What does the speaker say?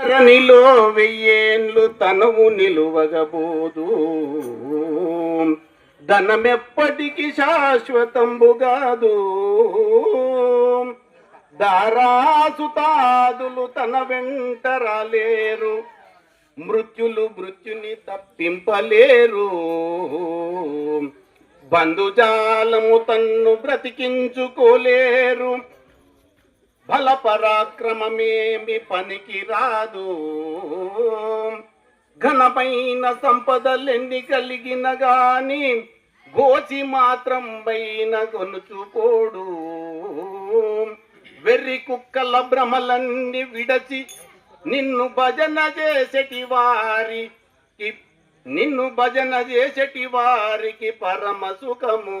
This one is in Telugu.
ధరణిలో వెయ్యేండ్లు తనవు నిలువగబోదు. ధనమెప్పటికి శాశ్వతంబుగాదు. దారాసుతాదులు తన వెంట రాలేరు. మృత్యులు మృత్యుని తప్పింపలేరు. బంధుజాలము తన్ను బ్రతికించుకోలేరు. బల పరాక్రమమేమి పనికి రాదు ఘనమైన సంపదలెన్ని కలిగిన గాని గోచి మాత్రం పైన కొనుచుకోడు వెర్రి కుక్కల భ్రమలన్నీ విడచి నిన్ను భజన చేసేటి వారికి నిన్ను భజన చేసేటి వారికి పరమ సుఖము.